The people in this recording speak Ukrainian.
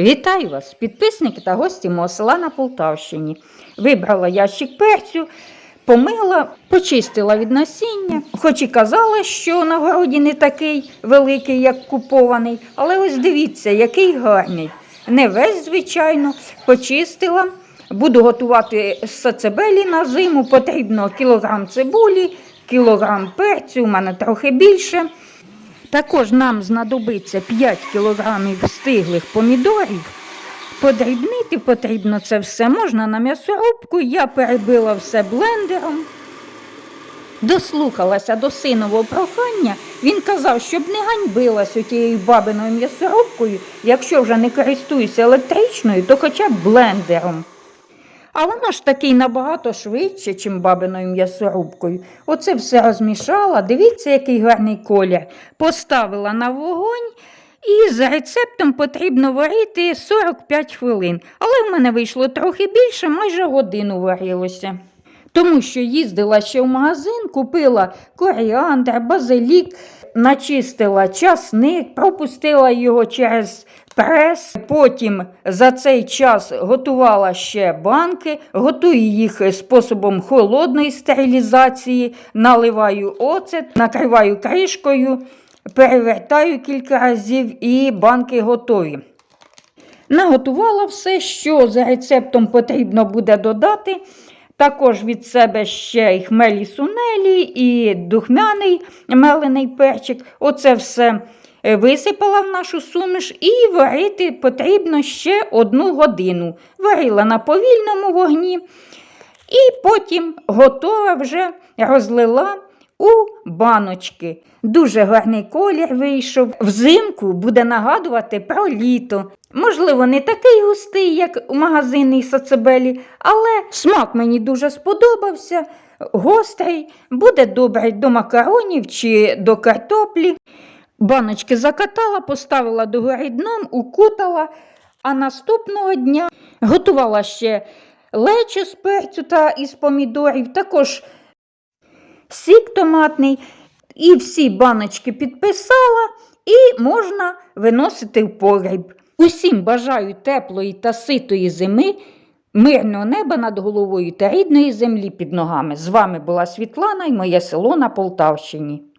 Вітаю вас, підписники та гості мого села на Полтавщині. Вибрала ящик перцю, помила, почистила від насіння. Хоч і казала, що на городі не такий великий, як купований, але ось дивіться, який гарний. Не весь, звичайно, почистила. Буду готувати сацебелі на зиму. Потрібно кілограм цибулі, кілограм перцю, у мене трохи більше. Також нам знадобиться 5 кілограмів стиглих помідорів. Подрібнити потрібно це все можна на м'ясорубку. Я перебила все блендером. Дослухалася до синового прохання. Він казав, щоб не ганьбилась тією бабиною м'ясорубкою. Якщо вже не користуюся електричною, то хоча б блендером. А воно ж такий набагато швидше, чим бабиною м'ясорубкою. Оце все розмішала. Дивіться, який гарний колір. Поставила на вогонь. І за рецептом потрібно варити 45 хвилин. Але в мене вийшло трохи більше, майже годину варилося. Тому що їздила ще в магазин, купила коріандр, базилік, начистила часник, пропустила його через прес. Потім за цей час готувала ще банки, готую їх способом холодної стерилізації, наливаю оцет, накриваю кришкою, перевертаю кілька разів і банки готові. Наготувала все, що за рецептом потрібно буде додати. Також від себе ще й хмелі сунелі, і духмяний мелений перчик. Оце все е, висипала в нашу суміш і варити потрібно ще одну годину. Варила на повільному вогні. І потім готова вже розлила у баночки. Дуже гарний колір вийшов. Взимку буде нагадувати про літо. Можливо, не такий густий, як у магазинній сацебелі, але смак мені дуже сподобався. Гострий, буде добре до макаронів чи до картоплі. Баночки закатала, поставила догори дном, укутала, а наступного дня готувала ще лечо з перцю та із помідорів, також сік томатний. І всі баночки підписала, і можна виносити в погріб. Усім бажаю теплої та ситої зими, мирного неба над головою та рідної землі під ногами. З вами була Світлана і моє село на Полтавщині.